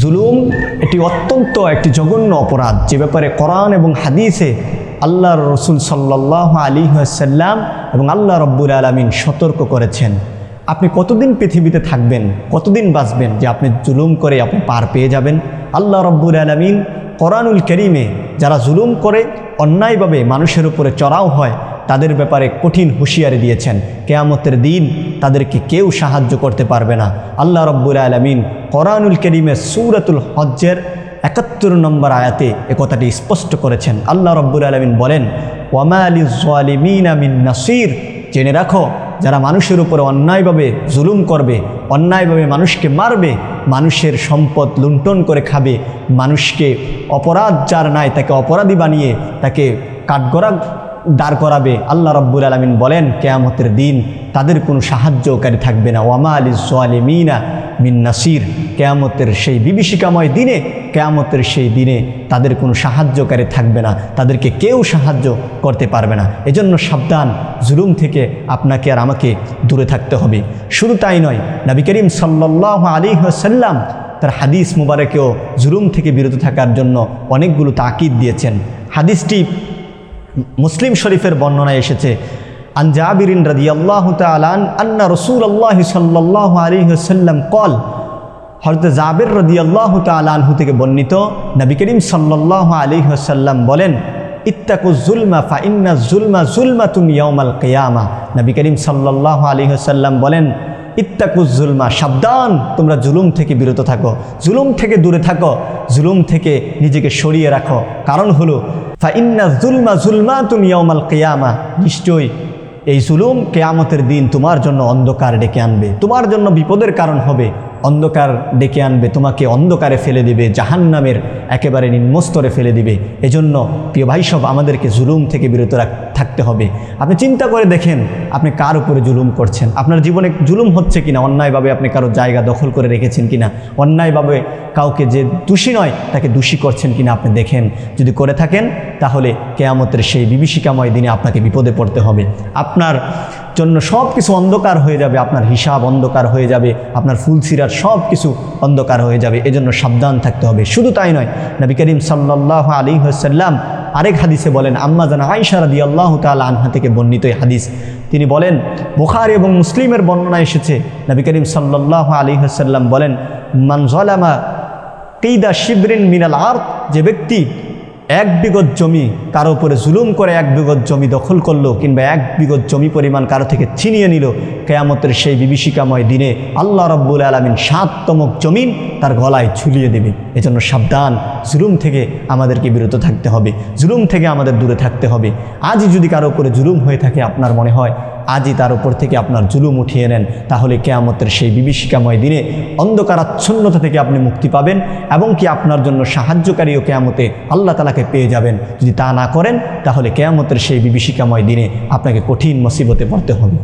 জুলুম এটি অত্যন্ত একটি জঘন্য অপরাধ। যে ব্যাপারে কোরআন এবং হাদিসে আল্লাহর রসুল সাল্লাহ আলী সাল্লাম এবং আল্লাহ রব্বুল আলমিন সতর্ক করেছেন। আপনি কতদিন পৃথিবীতে থাকবেন, কতদিন বাঁচবেন যে আপনি জুলুম করে আপনি পার পেয়ে যাবেন? আল্লাহ রব্বুল আলমিন কোরআনুল করিমে যারা জুলুম করে, অন্যায়ভাবে মানুষের উপরে চড়াও হয় তাদের ব্যাপারে কঠিন হুঁশিয়ারি দিয়েছেন। কেয়ামতের দিন তাদেরকে কেউ সাহায্য করতে পারবে না। আল্লাহ রব্বুল আলমিন কোরআনুল করিমে সুরাতুল হজ্জের একাত্তর নম্বর আয়াতে এ কথাটি স্পষ্ট করেছেন। আল্লাহ রব্বুল আলমিন বলেন, ওয়ামা আলী আমিন নাসির। জেনে রাখো, যারা মানুষের উপরে অন্যায়ভাবে জুলুম করবে, অন্যায়ভাবে মানুষকে মারবে, মানুষের সম্পদ লুণ্ঠন করে খাবে, মানুষকে অপরাধ যার নাই তাকে অপরাধী বানিয়ে তাকে কাঠগড়া দাঁড় করাবে। আল্লাহ রব্বুল আলমিন বলেন, কেয়ামতের দিন তাদের কোনো সাহায্যকারী থাকবে না। ওয়ামা আলী সোয়ালিমিনা মিন নাসির। কেয়ামতের সেই বিভীষিকাময় দিনে, কেয়ামতের সেই দিনে তাদের কোনো সাহায্যকারী থাকবে না। তাদেরকে কেউ সাহায্য করতে পারবে না। এজন্য সাবধান, জুলুম থেকে আপনাকে আর আমাকে দূরে থাকতে হবে। শুধু তাই নয়, নবী করিম সাল্লাহ আলী সাল্লাম তার হাদিস মুবারকেও জুলুম থেকে বিরত থাকার জন্য অনেকগুলো তাকিদ দিয়েছেন। হাদিসটি মুসলিম শরীফের বর্ণনায় এসেছে, আন জাবিরিন রাদি আল্লাহ তালান আন্না রসুল আল্লাহ সাল্লাহ আলী সাল্লাম কল হরত জাবির রদি আল্লাহ তালানহু থেকে বর্ণিত, নবী করিম সাল্লাহ আলী বলেন, ইত্তাকু জুলমা ফা ইন্না জুলমা জুলমা তুম ইয়মাল কেয়ামা। নবী করিম সাল্লাহ আলী সাল্লাম বলেন ইত্তাকুজ জুলমা, সাবধান, তোমরা জুলুম থেকে বিরত থাকো। জুলুম থেকে দূরে থাকো, জুলুম থেকে নিজেকে সরিয়ে রাখো। কারণ হলো, ফা ইন্না জুলমা জুলমা তুমি অমাল কেয়ামা। নিশ্চয়ই, এই জুলুম কেয়ামতের দিন তোমার জন্য অন্ধকার ডেকে আনবে। তোমার জন্য বিপদের কারণ হবে। অন্ধকার ডেকে আনবে, তোমাকে অন্ধকারে ফেলে দিবে, জাহান্নামের একেবারে নিম্নস্তরে ফেলে দিবে। এজন্য প্রিয় ভাই সব, আমাদেরকে জুলুম থেকে বিরত থাকতে হবে। আপনি চিন্তা করে দেখেন আপনি কার উপরে জুলুম করছেন। আপনার জীবনে জুলুম হচ্ছে কিনা, অন্যায়ভাবে আপনি কারও জায়গা দখল করে রেখেছেন কিনা, অন্যায়ভাবে কাউকে যে দোষী নয়, তাকে দোষী করছেন কিনা আপনি দেখেন। যদি করে থাকেন, তাহলে কেয়ামতের সেই বিভীষিকাময় দিনে আপনাকে বিপদে পড়তে হবে। আপনার জন্য সব কিছু অন্ধকার হয়ে যাবে, আপনার হিসাব অন্ধকার হয়ে যাবে, আপনার ফুলসিরার সব কিছু অন্ধকার হয়ে যাবে, এজন্য সাবধান থাকতে হবে। শুধু তাই নয়, নবী করিম সাল্লাহ আলী সাল্লাম আরেক হাদিসে বলেন, আম্মা জান আইসা রাদি আল্লাহ তাল আনহা থেকে বর্ণিত এই হাদিস। তিনি বলেন, বুখার এবং মুসলিমের বর্ণনা এসেছে, নবী করিম সাল্লাহ আলী সাল্লাম বলেন মানজলামা কেইদা শিবরিন মিনাল আর যে ব্যক্তি এক বিগত জমি কারও উপরে জুলুম করে এক বিগত জমি দখল করল কিংবা এক বিগত জমি পরিমাণ কারও থেকে ছিনিয়ে নিল, কেয়ামতের সেই বিভীষিকাময় দিনে আল্লাহ রব্বুল আলমিন সাততমক জমিন তার গলায় ঝুলিয়ে দেবে। এজন্য সাবধান, জুলুম থেকে আমাদেরকে বিরত থাকতে হবে, জুলুম থেকে আমাদের দূরে থাকতে হবে। আজই যদি কারও উপরে জুলুম হয়ে থাকে, আপনার মনে হয় আজই তার উপর থেকে আপনার জুলুম উঠিয়ে নেন। তাহলে কেয়ামতের সেই বিভীষিকাময় দিনে অন্ধকারাচ্ছন্নতা থেকে আপনি মুক্তি পাবেন এবং কি আপনার জন্য সাহায্যকারীও কেয়ামতে আল্লাহ তালাকে পেয়ে যাবেন। যদি তা না করেন, তাহলে কেয়ামতের সেই বিভীষিকাময় দিনে আপনাকে কঠিন মসিবতে পড়তে হবে।